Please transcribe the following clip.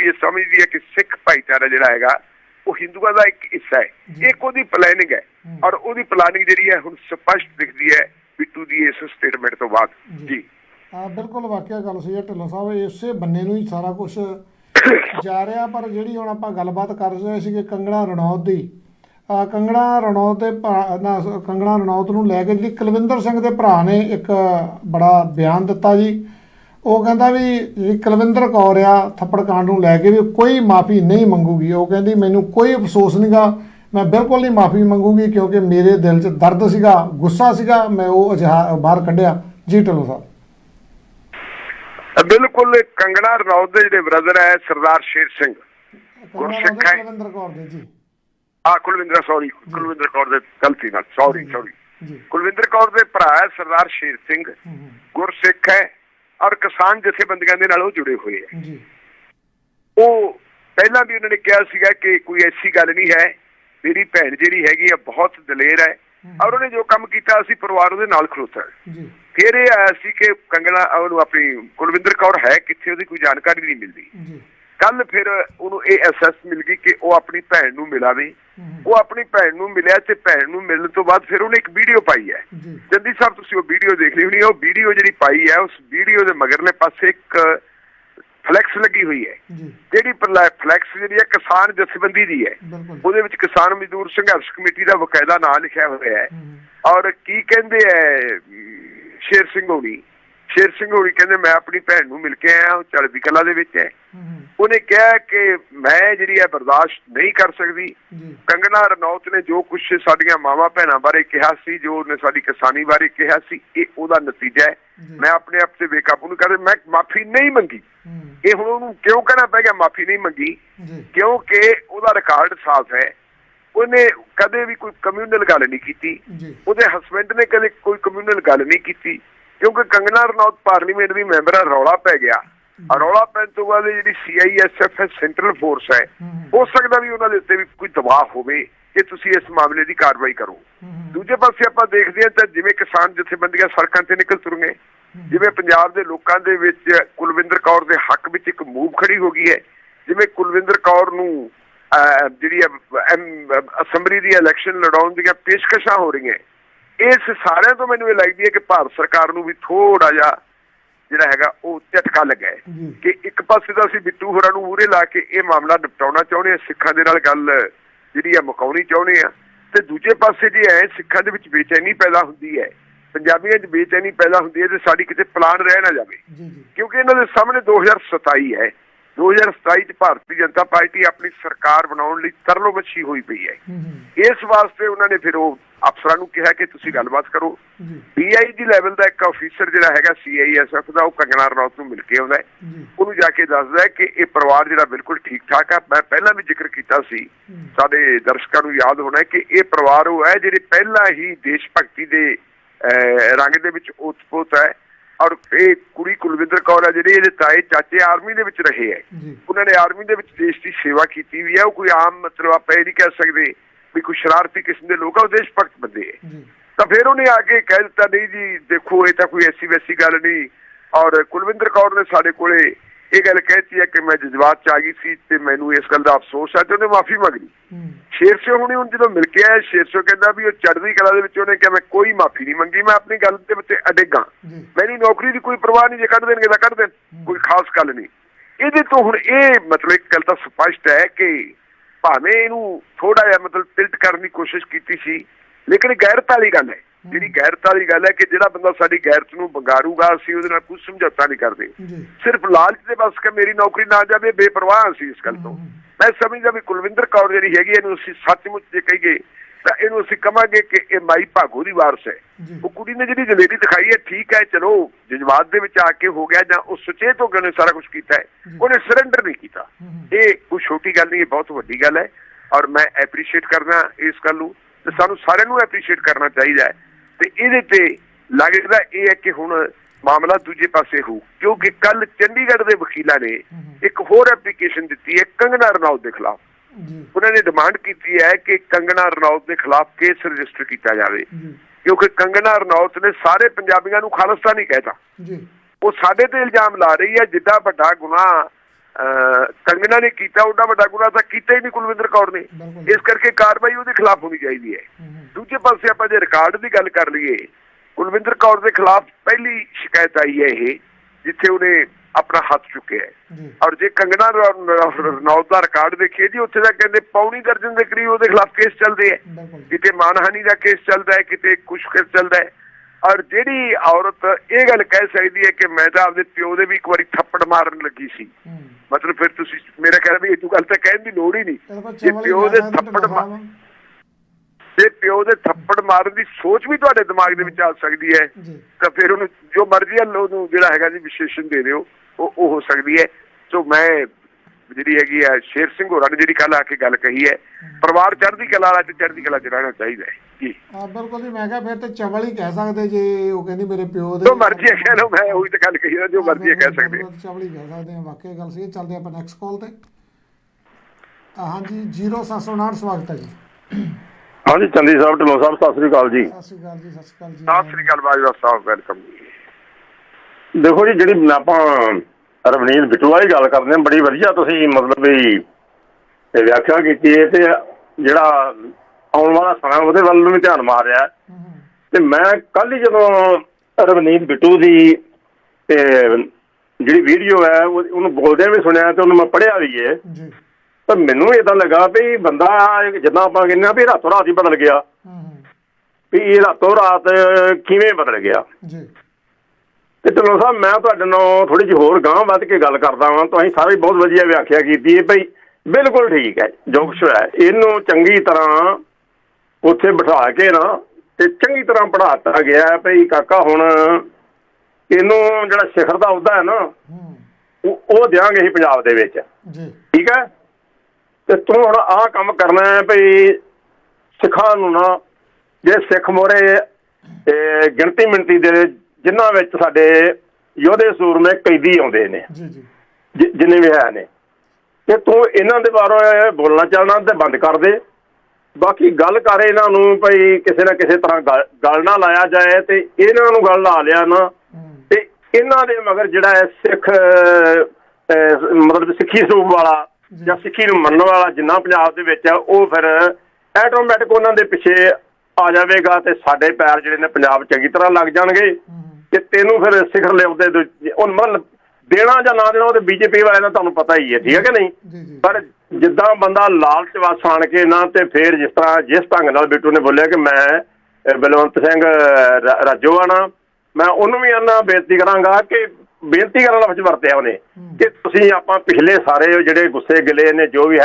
ਇਹ ਸਮਝਦੀ ਹੈ ਕਿ ਸਿੱਖ ਭਾਈਚਾਰਾ ਜਿਹੜਾ ਹੈਗਾ ਉਹ ਹਿੰਦੂਆਂ ਦਾ ਇੱਕ ਹਿੱਸਾ ਹੈ। ਇੱਕ ਉਹਦੀ ਪਲੈਨਿੰਗ ਹੈ ਔਰ ਉਹਦੀ ਪਲਾਨਿੰਗ ਜਿਹੜੀ ਹੈ ਹੁਣ ਸਪਸ਼ਟ ਦਿਖਦੀ ਹੈ ਬਿੱਟੂ ਦੀ ਇਸ ਸਟੇਟਮੈਂਟ ਤੋਂ ਬਾਅਦ। ਜੀ। ਆ ਬਿਲਕੁਲ ਵਾਕਿਆ ਗੱਲ ਸਹੀ ਹੈ ਢਿੱਲੋਂ ਸਾਹਿਬ ਇਸੇ ਬੰਨੇ ਨੂੰ ਹੀ ਸਾਰਾ ਕੁਝ ਜਾ ਰਿਹਾ ਪਰ ਜਿਹੜੀ ਹੁਣ ਆਪਾਂ ਗੱਲਬਾਤ ਕਰ ਰਹੇ ਸੀਗੇ ਕੰਗਣਾ ਰਣੌਤ ਦੀ ਆ ਕੰਗਣਾ ਰਣੌਤ ਦੇ ਕੰਗਣਾ ਰਣੌਤ ਨੂੰ ਲੈ ਕੇ ਜਿਹੜੀ ਕੁਲਵਿੰਦਰ ਸਿੰਘ ਦੇ ਭਰਾ ਨੇ ਇੱਕ ਬੜਾ ਬਿਆਨ ਦਿੱਤਾ ਜੀ। ਉਹ ਕਹਿੰਦਾ ਵੀ ਜਿਹੜੀ ਕੁਲਵਿੰਦਰ ਕੌਰ ਆ ਥੱਪੜ ਕਾਂਡ ਨੂੰ ਲੈ ਕੇ ਵੀ ਕੋਈ ਮਾਫੀ ਨਹੀਂ ਮੰਗੂਗੀ। ਉਹ ਕਹਿੰਦੀ ਮੈਨੂੰ ਕੋਈ ਅਫਸੋਸ ਨਹੀਂਗਾ ਮੈਂ ਬਿਲਕੁਲ ਨਹੀਂ ਮਾਫੀ ਮੰਗੂਗੀ ਕਿਉਂਕਿ ਮੇਰੇ ਦਿਲ 'ਚ ਦਰਦ ਸੀਗਾ ਗੁੱਸਾ ਸੀਗਾ। ਮੈਂ ਉਹ ਬਾਹਰ ਕੱਢਿਆ ਜੀ ਢਿੱਲੋਂ ਸਾਹਿਬ। ਬਿਲਕੁਲ ਕੰਗਣਾ ਰਣੌਤ ਦੇ ਜਿਹੜੇ ਬ੍ਰਦਰ ਹੈ ਸਰਦਾਰ ਸ਼ੇਰ ਸਿੰਘ। ਗੁਰਸਿੱਖ ਹੈ। ਕੁਲਵਿੰਦਰ ਕੌਰ ਦੇ ਜੀ। ਆ ਕੁਲਵਿੰਦਰ ਸੌਰੀ ਕੁਲਵਿੰਦਰ ਕੌਰ ਦੇ ਗਲਤੀ ਨਾਲ ਸੌਰੀ ਸੌਰੀ ਜੀ। ਕੁਲਵਿੰਦਰ ਕੌਰ ਦੇ ਭਰਾ ਹੈ ਸਰਦਾਰ ਸ਼ੇਰ ਸਿੰਘ। ਗੁਰਸਿੱਖ ਹੈ। ਔਰ ਕਿਸਾਨ ਜਥੇਬੰਦੀਆਂ ਦੇ ਨਾਲ ਉਹ ਜੁੜੇ ਹੋਏ ਜੀ। ਉਹ ਪਹਿਲਾਂ ਵੀ ਉਹਨਾਂ ਨੇ ਕਿਹਾ ਸੀਗਾ ਕਿ ਕੋਈ ਐਸੀ ਗੱਲ ਨਹੀਂ ਹੈ ਮੇਰੀ ਭੈਣ ਜਿਹੜੀ ਹੈਗੀ ਆ ਬਹੁਤ ਦਲੇਰ ਹੈ। ਔਰ ਉਹਨੇ ਜੋ ਕੰਮ ਕੀਤਾ ਅਸੀਂ ਪਰਿਵਾਰ ਉਹਦੇ ਨਾਲ ਖਲੋਤਾ। ਜੀ। ਫਿਰ ਇਹ ਆਇਆ ਸੀ ਕਿ ਕੰਗਣਾ ਉਹਨੂੰ ਆਪਣੀ ਕੁਲਵਿੰਦਰ ਕੌਰ ਹੈ ਕਿੱਥੇ ਉਹਦੀ ਕੋਈ ਜਾਣਕਾਰੀ ਨਹੀਂ ਮਿਲਦੀ। ਜੀ। ਕੱਲ ਫਿਰ ਉਹਨੂੰ ਇਹ ਐਸਐਸ ਮਿਲ ਗਈ ਕਿ ਉਹ ਆਪਣੀ ਭੈਣ ਨੂੰ ਮਿਲਾਵੇ ਹੂੰ, ਉਹ ਆਪਣੀ ਭੈਣ ਨੂੰ ਮਿਲਿਆ ਤੇ ਭੈਣ ਨੂੰ ਮਿਲਣ ਤੋਂ ਬਾਅਦ ਫਿਰ ਉਹਨੇ ਇੱਕ ਵੀਡੀਓ ਪਾਈ ਹੈ। ਜੰਦੀ ਸਾਹਿਬ ਤੁਸੀਂ ਉਹ ਵੀਡੀਓ ਦੇਖ ਲਈ ਹੋਣੀ ਹੈ। ਉਹ ਵੀਡੀਓ ਜਿਹੜੀ ਪਾਈ ਹੈ ਉਸ ਵੀਡੀਓ ਦੇ ਮਗਰਲੇ ਪਾਸੇ ਇੱਕ ਫਲੈਕਸ ਲੱਗੀ ਹੋਈ ਹੈ। ਜਿਹੜੀ ਫਲੈਕਸ ਜਿਹੜੀ ਹੈ ਕਿਸਾਨ ਜਥੇਬੰਦੀ ਦੀ ਹੈ। ਉਹਦੇ ਵਿੱਚ ਕਿਸਾਨ ਮਜ਼ਦੂਰ ਸੰਘਰਸ਼ ਕਮੇਟੀ ਦਾ ਬਕਾਇਦਾ ਨਾਂ ਲਿਖਿਆ ਹੋਇਆ ਹੈ। ਹੂੰ, ਔਰ ਕੀ ਕਹਿੰਦੇ ਐ ਅਮ, ਸ਼ੇਰ ਸਿੰਘ ਹੋਣੀ? ਸ਼ੇਰ ਸਿੰਘ ਹੋਣੀ ਕਹਿੰਦੇ ਮੈਂ ਆਪਣੀ ਭੈਣ ਨੂੰ ਮਿਲ ਕੇ ਆਇਆ ਉਹ ਚੜ੍ਹਦੀ ਕਲਾ ਦੇ ਵਿੱਚ ਹੈ ਹੂੰ, ਉਹਨੇ ਕਿਹਾ ਕਿ ਮੈਂ ਜਿਹੜੀ ਹੈ ਬਰਦਾਸ਼ਤ ਨਹੀਂ ਕਰ ਸਕਦੀ। ਕੰਗਨਾ ਰਣੌਤ ਨੇ ਜੋ ਕੁਝ ਸਾਡੀਆਂ ਮਾਵਾਂ ਭੈਣਾਂ ਬਾਰੇ ਕਿਹਾ ਸੀ ਜੋ ਉਹਨੇ ਸਾਡੀ ਕਿਸਾਨੀ ਬਾਰੇ ਕਿਹਾ ਸੀ ਇਹ ਉਹਦਾ ਨਤੀਜਾ ਹੈ। ਮੈਂ ਆਪਣੇ ਆਪ ਤੇ ਬੇਕਾਬੂ ਨੂੰ ਕਰ ਮੈਂ ਮਾਫੀ ਨਹੀਂ ਮੰਗੀ। ਇਹ ਹੁਣ ਉਹਨੂੰ ਕਿਉਂ ਕਹਿਣਾ ਪੈ ਗਿਆ? ਮਾਫੀ ਨਹੀਂ ਮੰਗੀ। ਕਿਉਂਕਿ ਉਹਦਾ ਰਿਕਾਰਡ ਸਾਫ਼ ਹੈ। ਉਹਨੇ ਕਦੇ ਵੀ ਕੋਈ ਕਮਿਊਨਲ ਗੱਲ ਨਹੀਂ ਕੀਤੀ। ਉਹਦੇ ਹਸਬੰਡ ਨੇ ਕਦੇ ਕੋਈ ਕਮਿਊਨਲ ਗੱਲ ਨਹੀਂ ਕੀਤੀ। ਕਿਉਂਕਿ ਕੰਗਨਾ ਰਣੌਤ ਪਾਰਲੀਮੈਂਟ ਦੀ ਮੈਂਬਰ ਆ ਰੌਲਾ ਪੈ ਗਿਆ। ਰੌਲਾ ਪੈਣ ਤੋਂ ਬਾਅਦ ਜਿਹੜੀ ਸੀਆਈਐਸਐਫ ਹੈ ਸੈਂਟਰਲ ਫੋਰਸ ਹੈ ਹੂੰ, ਸਕਦਾ ਵੀ ਉਹਨਾਂ ਦੇ ਉੱਤੇ ਵੀ ਕੋਈ ਦਬਾਅ ਹੋਵੇ ਕਿ ਤੁਸੀਂ ਇਸ ਮਾਮਲੇ ਦੀ ਕਾਰਵਾਈ ਕਰੋ। ਦੂਜੇ ਪਾਸੇ ਆਪਾਂ ਦੇਖਦੇ ਹਾਂ ਤਾਂ ਜਿਵੇਂ ਕਿਸਾਨ ਜਥੇਬੰਦੀਆਂ ਸੜਕਾਂ ਤੇ ਨਿਕਲ ਤੁਰਗੇ ਜਿਵੇਂ ਪੰਜਾਬ ਦੇ ਲੋਕਾਂ ਦੇ ਵਿੱਚ ਕੁਲਵਿੰਦਰ ਕੌਰ ਦੇ ਹੱਕ ਵਿੱਚ ਇੱਕ ਮੂਵ ਖੜੀ ਹੋ ਗਈ ਹੈ ਜਿਵੇਂ ਕੁਲਵਿੰਦਰ ਕੌਰ ਨੂੰ ਜਿਹੜੀ ਅਸੈਂਬਲੀ ਦੀ ਇਲੈਕਸ਼ਨ ਲੜਾਉਣ ਦੀਆਂ ਪੇਸ਼ਕਸ਼ਾਂ ਹੋ ਰਹੀਆਂ। ਇਸ ਸਾਰਿਆਂ ਤੋਂ ਮੈਨੂੰ ਇਹ ਲੱਗਦੀ ਹੈ ਕਿ ਭਾਰਤ ਸਰਕਾਰ ਨੂੰ ਵੀ ਥੋੜਾ ਜਿਹਾ ਜਿਹੜਾ ਹੈਗਾ ਉਹ ਝਟਕਾ ਲੱਗਾ ਹੈ। ਕਿ ਇੱਕ ਪਾਸੇ ਤਾਂ ਅਸੀਂ ਬਿੱਟੂ ਹੋਰਾਂ ਨੂੰ ਮੂਹਰੇ ਲਾ ਕੇ ਇਹ ਮਾਮਲਾ ਨਿਪਟਾਉਣਾ ਚਾਹੁੰਦੇ ਹਾਂ ਸਿੱਖਾਂ ਦੇ ਨਾਲ ਗੱਲ ਜਿਹੜੀ ਆ ਮੁਕਾਉਣੀ ਚਾਹੁੰਦੇ ਆ ਤੇ ਦੂਜੇ ਪਾਸੇ ਜੇ ਐ ਸਿੱਖਾਂ ਦੇ ਵਿੱਚ ਬੇਚੈਨੀ ਪੈਦਾ ਹੁੰਦੀ ਹੈ ਪੰਜਾਬੀਆਂ 'ਚ ਬੇਚੈਨੀ ਪੈਦਾ ਹੁੰਦੀ ਹੈ ਤੇ ਸਾਡੀ ਕਿਤੇ ਪਲਾਨ ਰਹਿ ਨਾ ਜਾਵੇ। ਜੀ ਜੀ। ਕਿਉਂਕਿ ਇਹਨਾਂ ਦੇ ਸਾਹਮਣੇ 2027 ਹੈ। 2027 ਚ ਭਾਰਤੀ ਜਨਤਾ ਪਾਰਟੀ ਆਪਣੀ ਸਰਕਾਰ ਬਣਾਉਣ ਲਈ ਤਰਲੋ ਮੱਛੀ ਹੋਈ ਪਈ ਹੈ। ਹੂੰ, ਹੂੰ, ਇਸ ਵਾਸਤੇ ਉਹਨਾਂ ਨੇ ਫਿਰ ਉਹ ਅਫਸਰਾਂ ਨੂੰ ਕਿਹਾ ਕਿ ਤੁਸੀਂ ਗੱਲਬਾਤ ਕਰੋ। ਡੀਆਈਜੀ ਲੈਵਲ ਦਾ ਇੱਕ ਅਫੀਸਰ ਜਿਹੜਾ ਹੈਗਾ ਸੀਆਈਐਸਐਫ ਦਾ ਉਹ ਕੰਗਨਾ ਰਣੌਤ ਨੂੰ ਮਿਲ ਕੇ ਆਉਂਦਾ ਹੈ। ਉਹਨੂੰ ਜਾ ਕੇ ਦੱਸਦਾ ਹੈ ਕਿ ਇਹ ਪਰਿਵਾਰ ਜਿਹੜਾ ਬਿਲਕੁਲ ਠੀਕ ਠਾਕ ਆ। ਮੈਂ ਪਹਿਲਾਂ ਵੀ ਜ਼ਿਕਰ ਕੀਤਾ ਸੀ। ਹੂੰ, ਸਾਡੇ ਦਰਸ਼ਕਾਂ ਨੂੰ ਯਾਦ ਹੋਣਾ ਹੈ ਕਿ ਇਹ ਪਰਿਵਾਰ ਉਹ ਹੈ ਜਿਹੜੇ ਪਹਿਲਾਂ ਹੀ ਦੇਸ਼ ਭਗਤੀ ਦੇ ਰੰਗ ਦੇ ਵਿੱਚ ਉਤਪੋਤ ਹੈ। ਔਰ ਇਹ ਕੁੜੀ ਕੁਲਵਿੰਦਰ ਕੌਰ ਹੈ ਜਿਹੜੇ ਇਹਦੇ ਤਾਏ ਚਾਚੇ ਆਰਮੀ ਦੇ ਵਿੱਚ ਰਹੇ ਹੈ ਜੀ। ਉਹਨਾਂ ਨੇ ਆਰਮੀ ਦੇ ਵਿੱਚ ਦੇਸ਼ ਦੀ ਸੇਵਾ ਕੀਤੀ ਵੀ ਹੈ ਉਹ ਕੋਈ ਆਮ ਮਤਲਬ ਆਪਾਂ ਇਹ ਨਹੀਂ ਕਹਿ ਸਕਦੇ ਵੀ ਕੋਈ ਸ਼ਰਾਰਤੀ ਕਿਸਮ ਦੇ ਲੋਕ ਆ ਉਹ ਦੇਸ਼ ਭਗਤ ਬੰਦੇ ਹੈ ਜੀ। ਤਾਂ ਫਿਰ ਉਹਨੇ ਆ ਕੇ ਕਹਿ ਦਿੱਤਾ ਨਹੀਂ ਜੀ ਦੇਖੋ ਇਹ ਤਾਂ ਕੋਈ ਐਸੀ ਵੈਸੀ ਗੱਲ ਨਹੀਂ। ਔਰ ਕੁਲਵਿੰਦਰ ਕੌਰ ਨੇ ਸਾਡੇ ਕੋਲੇ ਇਹ ਗੱਲ ਕਹਿਤੀ ਹੈ ਕਿ ਮੈਂ ਜਜ਼ਬਾਤ ਚ ਆ ਗਈ ਸੀ ਤੇ ਮੈਨੂੰ ਇਸ ਗੱਲ ਦਾ ਅਫਸੋਸ ਹੈ ਤੇ ਉਹਨੇ ਮਾਫੀ ਮੰਗ ਲਈ। ਹੂੰ, ਸ਼ੇਰ ਸਿੰਘ ਹੁਣੇ ਹੁਣ ਜਦੋਂ ਮਿਲ ਕੇ ਆਇਆ ਸ਼ੇਰ ਸਿੰਘ ਕਹਿੰਦਾ ਵੀ ਉਹ ਚੜ੍ਹਦੀ ਕਲਾ ਦੇ ਵਿੱਚ ਉਹਨੇ ਕਿਹਾ ਮੈਂ ਕੋਈ ਮਾਫੀ ਨਹੀਂ ਮੰਗੀ ਮੈਂ ਆਪਣੀ ਗੱਲ ਦੇ ਵਿੱਚ ਅਡੇਗਾ। ਮੈਨੂੰ ਨੌਕਰੀ ਦੀ ਕੋਈ ਪਰਵਾਹ ਨਹੀਂ ਜੇ ਕੱਢ ਦੇਣਗੇ ਤਾਂ ਕੱਢ ਦੇਣ। ਕੋਈ ਖਾਸ ਗੱਲ ਨਹੀਂ। ਇਹਦੇ ਤੋਂ ਹੁਣ ਇਹ ਮਤਲਬ ਇੱਕ ਗੱਲ ਤਾਂ ਸਪਸ਼ਟ ਹੈ ਕਿ ਭਾਵੇਂ ਇਹਨੂੰ ਥੋੜਾ ਜਿਹਾ ਮਤਲਬ ਟਿਲਟ ਕਰਨ ਦੀ ਕੋਸ਼ਿਸ਼ ਕੀਤੀ ਸੀ ਲੇਕਿਨ ਗੈਰਤ ਵਾਲੀ ਗੱਲ ਹੈ। ਜਿਹੜੀ ਗੈਰਤ ਵਾਲੀ ਗੱਲ ਹੈ ਕਿ ਜਿਹੜਾ ਬੰਦਾ ਸਾਡੀ ਗੈਰਤ ਨੂੰ ਬੰਗਾਰੂਗਾ ਅਸੀਂ ਉਹਦੇ ਨਾਲ ਕੋਈ ਸਮਝੌਤਾ ਨਹੀਂ ਕਰਦੇ। ਸਿਰਫ ਲਾਲਚ ਦੇ ਬਸ ਕਿ ਮੇਰੀ ਨੌਕਰੀ ਨਾ ਜਾਵੇ ਬੇਪਰਵਾਹ ਸੀ ਇਸ ਗੱਲ ਤੋਂ। ਮੈਂ ਸਮਝਦਾ ਵੀ ਕੁਲਵਿੰਦਰ ਕੌਰ ਜਿਹੜੀ ਹੈਗੀ ਇਹਨੂੰ ਅਸੀਂ ਸੱਚਮੁੱਚ ਜੇ ਕਹੀਏ ਤਾਂ ਇਹਨੂੰ ਅਸੀਂ ਕਵਾਂਗੇ ਕਿ ਇਹ ਮਾਈ ਭਾਗੋ ਦੀ ਵਾਰਸ ਹੈ। ਉਹ ਕੁੜੀ ਨੇ ਜਿਹੜੀ ਦਲੇਰੀ ਦਿਖਾਈ ਹੈ ਠੀਕ ਹੈ ਚਲੋ ਜਜ਼ਬਾਤ ਦੇ ਵਿੱਚ ਆ ਕੇ ਹੋ ਗਿਆ ਜਾਂ ਉਹ ਸੁਚੇਤ ਹੋ ਕੇ ਉਹਨੇ ਸਾਰਾ ਕੁਝ ਕੀਤਾ ਹੈ ਉਹਨੇ ਸਰੈਂਡਰ ਨਹੀਂ ਕੀਤਾ। ਇਹ ਕੋਈ ਛੋਟੀ ਗੱਲ ਨਹੀਂ ਇਹ ਬਹੁਤ ਵੱਡੀ ਗੱਲ ਹੈ। ਔਰ ਮੈਂ ਐਪਰੀਸ਼ੀਏਟ ਕਰਦਾ ਇਸ ਗੱਲ ਨੂੰ। ਤੇ ਸਾਨੂੰ ਸਾਰਿਆਂ ਨੂੰ ਐਪਰੀਸ਼ੀਏਟ ਕਰਨਾ ਚਾਹੀਦਾ ਹੈ। ਤੇ ਇਹਦੇ ਤੇ ਲੱਗਦਾ ਇਹ ਹੈ ਕਿ ਹੁਣ ਮਾਮਲਾ ਦੂਜੇ ਪਾਸੇ ਹੋ ਕਿਉਂਕਿ ਕੱਲ ਚੰਡੀਗੜ੍ਹ ਦੇ ਵਕੀਲਾਂ ਨੇ ਇੱਕ ਹੋਰ ਐਪਲੀਕੇਸ਼ਨ ਦਿੱਤੀ ਹੈ ਕੰਗਨਾ ਰਣੌਤ ਦੇ ਖਿਲਾਫ। ਜੀ। ਉਹਨਾਂ ਨੇ ਡਿਮਾਂਡ ਕੀਤੀ ਹੈ ਕਿ ਕੰਗਨਾ ਰਣੌਤ ਦੇ ਖਿਲਾਫ ਕੇਸ ਰਜਿਸਟਰ ਕੀਤਾ ਜਾਵੇ। ਕਿਉਂਕਿ ਕੰਗਨਾ ਰਣੌਤ ਨੇ ਸਾਰੇ ਪੰਜਾਬੀਆਂ ਨੂੰ ਖਾਲਿਸਤਾਨੀ ਕਹਿਤਾ। ਜੀ। ਉਹ ਸਾਡੇ ਤੇ ਇਲਜ਼ਾਮ ਲਾ ਰਹੀ ਹੈ ਜਿੱਦਾਂ ਵੱਡਾ ਗੁਨਾਹ ਅਹ, ਕੰਗ- ਕੰਗਣਾ ਨੇ ਕੀਤਾ ਉਹਦਾ ਵੱਡਾ ਗੁਨਾਹ ਤਾਂ ਕੀਤਾ ਹੀ ਨਹੀਂ ਕੁਲਵਿੰਦਰ ਕੌਰ ਨੇ। ਇਸ ਕਰਕੇ ਕਾਰਵਾਈ ਉਹਦੇ ਖਿਲਾਫ ਹੋਣੀ ਚਾਹੀਦੀ ਹੈ। ਦੂਜੇ ਪਾਸੇ ਆਪਾਂ ਜੇ ਰਿਕਾਰਡ ਦੀ ਗੱਲ ਕਰ ਲਈਏ ਕੁਲਵਿੰਦਰ ਕੌਰ ਦੇ ਖਿਲਾਫ ਪਹਿਲੀ ਸ਼ਿਕਾਇਤ ਆਈ ਹੈ ਇਹ ਜਿੱਥੇ ਉਹਨੇ ਆਪਣਾ ਹੱਥ ਚੁੱਕਿਆ ਹੈ। ਔਰ ਜੇ ਕੰਗਣਾ ਰਣੌਤ ਦਾ ਰਿਕਾਰਡ ਦੇਖੀਏ ਜੀ ਉੱਥੇ ਦਾ ਕਹਿੰਦੇ ਪੌਣੀ ਦਰਜਨ ਦੇ ਕਰੀਬ ਉਹਦੇ ਖਿਲਾਫ ਕੇਸ ਚੱਲਦੇ ਹੈ। ਬਿਲਕੁਲ ਕਿਤੇ ਮਾਨਹਾਨੀ ਦਾ ਕੇਸ ਚੱਲਦਾ ਹੈ ਕਿਤੇ ਕੁਛ ਕੇਸ ਚੱਲਦਾ ਹੈ। ਔਰ ਜਿਹੜੀ ਔਰਤ ਇਹ ਗੱਲ ਕਹਿ ਸਕਦੀ ਹੈ ਕਿ ਮੈਂ ਤਾਂ ਆਪਦੇ ਪਿਓ ਦੇ ਵੀ ਇੱਕ ਵਾਰੀ ਥੱਪੜ ਮਾਰਨ ਲੱਗੀ ਸੀ। ਮਤਲਬ ਫਿਰ ਤੁਸੀਂ ਮੇਰਾ ਕਹਿਣਾ ਵੀ ਇਹ ਤੂੰ ਗੱਲ ਤਾਂ ਕਹਿਣ ਦੀ ਲੋੜ ਹੀ ਨਹੀਂ। ਜੇ ਪਿਓ ਦੇ ਥੱਪੜ ਢਿੱਲੋਂ ਮਾ- ਸਾਹਿਬ। ਜੇ ਪਿਓ ਦੇ ਥੱਪੜ ਮਾਰਨ ਦੀ ਸੋਚ ਵੀ ਤੁਹਾਡੇ ਦਿਮਾਗ ਦੇ ਵਿੱਚ ਆ ਸਕਦੀ ਹੈ ਤਾਂ ਫਿਰ ਉਹਨੂੰ ਜੋ ਮਰਜ਼ੀ ਹੈ ਉਹਨੂੰ ਜਿਹੜਾ ਹੈਗਾ ਜੀ ਵਿਸ਼ੇਸ਼ਣ ਦੇ ਦਿਓ ਉਹ ਉਹ ਹੋ ਸਕਦੀ ਹੈ। ਸੋ ਮੈਂ ਜਿਹੜੀ ਹੈਗੀ ਹੈ ਸ਼ੇਰ ਸਿੰਘ ਹੋਰਾਂ ਨੇ ਜਿਹੜੀ ਕੱਲ ਆ ਕੇ ਗੱਲ ਕਹੀ ਹੈ ਪਰਿਵਾਰ ਚੜ੍ਹਦੀ ਕਲਾ ਵਾਲਾ ਤੇ ਚੜ੍ਹਦੀ ਕਲਾ ਚ ਰਹਿਣਾ ਚਾਹੀਦਾ ਹੈ। ਜੀ। ਆ ਬਿਲਕੁਲ ਜੀ ਮੈਂ ਕਿਹਾ ਫਿਰ ਤੇ ਚਵਲ ਹੀ ਕਹਿ ਸਕਦੇ ਜੇ ਉਹ ਕਹਿੰਦੀ ਮੇਰੇ ਪਿਓ ਦੇ ਜੋ ਮਰਜ਼ੀ ਹੈ ਕਹਿ ਲਓ ਮੈਂ ਉਹੀ ਤਾਂ ਗੱਲ ਕਹੀ ਨਾ ਜੋ ਮਰਜ਼ੀ ਹੈ ਕਹਿ ਸਕਦੇ ਹਾਂ। ਚਵਲ ਹੀ ਕਹਿ ਸਕਦੇ ਹਾਂ ਵਾਕਿਆ ਗੱਲ ਸੀ ਚੱਲਦੇ ਆਪਾਂ ਨੈਕਸਟ ਕਾਲ ਤੇ। ਆ, ਹਾਂਜੀ 0759 ਸਵਾਗਤ ਹੈ ਜੀ। ਹਾਂਜੀ ਚੰਦੀ ਸਾਹਿਬ ਢਿੱਲੋਂ ਸਾਹਿਬ ਸਤਿ ਸ੍ਰੀ ਅਕਾਲ ਜੀ। ਸਤਿ ਸ਼੍ਰੀ ਅਕਾਲ ਜੀ ਸਤਿ ਸ਼੍ਰੀ ਅਕਾਲ ਜੀ। ਸਤਿ ਸ੍ਰੀ ਅਕਾਲ ਬਾਜਵਾ ਸਾਹਿਬ ਵੈਲਕਮ ਜੀ। ਦੇਖੋ ਜੀ ਜਿਹੜੀ ਆਪਾਂ ਰਵਨੀਤ ਬਿੱਟੂ ਵਾਲੀ ਗੱਲ ਕਰਦੇ ਹਾਂ ਬੜੀ ਵਧੀਆ ਤੁਸੀਂ ਮਤਲਬ ਵੀ ਇਹ ਵਿਆਖਿਆ ਕੀਤੀ ਹੈ ਤੇ ਜਿਹੜਾ ਆਉਣ ਵਾਲਾ ਸਮਾਂ ਉਹਦੇ ਵੱਲ ਨੂੰ ਵੀ ਧਿਆਨ ਮਾਰਿਆ ਹੂੰ, ਹੂੰ, ਤੇ ਮੈਂ ਕੱਲ ਹੀ ਜਦੋਂ ਰਵਨੀਤ ਬਿੱਟੂ ਦੀ ਤੇ ਜਿਹੜੀ ਵੀਡੀਓ ਹੈ ਉਹ- ਉਹਨੂੰ ਬੋਲਦਿਆਂ ਵੀ ਸੁਣਿਆ ਤੇ ਉਹਨੂੰ ਮੈਂ ਪੜ੍ਹਿਆ ਵੀ ਹੈ। ਜੀ। ਤਾਂ ਮੈਨੂੰ ਇਦਾਂ ਲੱਗਾ ਵੀ ਬੰਦਾ ਜਿੱਦਾਂ ਆਪਾਂ ਕਹਿੰਦੇ ਆ ਵੀ ਰਾਤੋਂ ਰਾਤ ਹੀ ਬਦਲ ਗਿਆ। ਹੂੰ ਹੂੰ। ਵੀ ਇਹ ਰਾਤੋਂ ਰਾਤ ਕਿਵੇਂ ਬਦਲ ਗਿਆ। ਜੀ। ਤੇ ਢਿੱਲੋਂ ਸਾਹਿਬ ਮੈਂ ਤੁਹਾਡੇ ਨਾਲ ਥੋੜੀ ਜਿਹੀ ਹੋਰ ਗਾਂਹ ਵੱਧ ਕੇ ਗੱਲ ਕਰਦਾ ਵਾਂ। ਤੁਸੀਂ ਸਾਰੇ ਬਹੁਤ ਵਧੀਆ ਵਿਆਖਿਆ ਕੀਤੀ ਹੈ ਭਈ ਬਿਲਕੁਲ ਠੀਕ ਹੈ ਜੋ ਕੁਛ ਹੈ। ਇਹਨੂੰ ਚੰਗੀ ਤਰ੍ਹਾਂ ਉੱਥੇ ਬਿਠਾ ਕੇ ਨਾ ਤੇ ਚੰਗੀ ਤਰ੍ਹਾਂ ਪੜਾਤਾ ਗਿਆ ਹੈ ਭਈ ਕਾਕਾ ਹੁਣ ਇਹਨੂੰ ਜਿਹੜਾ ਸਿਖਰ ਦਾ ਅਹੁਦਾ ਹੈ ਨਾ ਹੂੰ ਉਹ ਦਿਆਂਗੇ ਹੀ ਪੰਜਾਬ ਦੇ ਵਿੱਚ। ਜੀ। ਠੀਕ ਹੈ? ਤੇ ਤੂੰ ਹੁਣ ਆਹ ਕੰਮ ਕਰਨਾ ਹੈ ਭਈ ਸਿੱਖਾਂ ਨੂੰ ਨਾ ਜੇ ਸਿੱਖ ਮੋਰੇ ਗਿਣਤੀ ਮਿੰਟੀ ਦੇ ਜਿਨ੍ਹਾਂ ਵਿੱਚ ਸਾਡੇ ਯੋਧੇ ਸੂਰਮੇ ਕੈਦੀ ਆਉਂਦੇ ਨੇ। ਜੀ ਜੀ। ਜਿ- ਜਿੰਨੇ ਵੀ ਹੈ ਨੇ। ਤੇ ਤੂੰ ਇਹਨਾਂ ਦੇ ਬਾਰੇ ਬੋਲਣਾ ਚੱਲਣਾ ਤੇ ਬੰਦ ਕਰ ਦੇ। ਬਾਕੀ ਗੱਲ ਕਰ ਇਹਨਾਂ ਨੂੰ ਭਈ ਕਿਸੇ ਨਾ ਕਿਸੇ ਤਰ੍ਹਾਂ ਗੱਲ- ਨਾ ਲਾਇਆ ਜਾਏ ਤੇ ਇਹਨਾਂ ਨੂੰ ਗੱਲ ਲਾ ਲਿਆ ਨਾ। ਤੇ ਇਹਨਾਂ ਦੇ ਮਗਰ ਜਿਹੜਾ ਹੈ ਸਿੱਖ ਮਤਲਬ ਸਿੱਖੀ ਸਰੂਪ ਵਾਲਾ ਜਾਂ। ਸਿੱਖੀ ਨੂੰ ਮੰਨਣ ਵਾਲਾ ਜਿੰਨਾ ਪੰਜਾਬ ਦੇ ਵਿੱਚ ਹੈ ਉਹ ਫਿਰ ਆਟੋਮੈਟਿਕ ਉਹਨਾਂ ਦੇ ਪਿੱਛੇ ਆ ਜਾਵੇਗਾ ਤੇ ਸਾਡੇ ਪੈਰ ਜਿਹੜੇ ਨੇ ਪੰਜਾਬ ਚੰਗੀ ਤਰ੍ਹਾਂ ਲੱਗ ਜਾਣਗੇ। ਕਿ ਤੈਨੂੰ ਫਿਰ ਸਿਖਰ ਲਿਆਉਂਦੇ ਦੂ- ਉਹ ਮਤਲਬ ਦੇਣਾ ਜਾਂ ਨਾ ਦੇਣਾ ਉਹ ਤੇ ਬੀਜੇਪੀ ਵਾਲਿਆਂ ਦਾ ਤੁਹਾਨੂੰ ਪਤਾ ਹੀ ਹੈ ਠੀਕ ਹੈ ਕਿ ਨਹੀਂ? ਪਰ ਜਿੱਦਾਂ ਬੰਦਾ ਲਾਲਚ ਵਸ ਆਣ ਕੇ ਨਾ ਤੇ ਫਿਰ ਜਿਸ ਤਰ੍ਹਾਂ ਜਿਸ ਢੰਗ ਨਾਲ ਬਿੱਟੂ ਨੇ ਬੋਲਿਆ ਕਿ ਮੈਂ ਬਲਵੰਤ ਸਿੰਘ ਰਾਜੋਆਣਾ ਮੈਂ ਉਹਨੂੰ ਵੀ ਇਹਨਾਂ ਬੇਨਤੀ ਕਰਾਂਗਾ ਕਿ ਬੇਨਤੀ ਕਰਨ ਲਫ਼ਜ਼ ਵਰਤਿਆ ਉਹਨੇ ਕਿ ਤੁਸੀਂ ਆਪਾਂ ਪਿਛਲੇ ਸਾਰੇ ਜਿਹੜੇ ਗੁੱਸੇ ਗਿਲੇ ਨੇ ਜੋ ਵੀ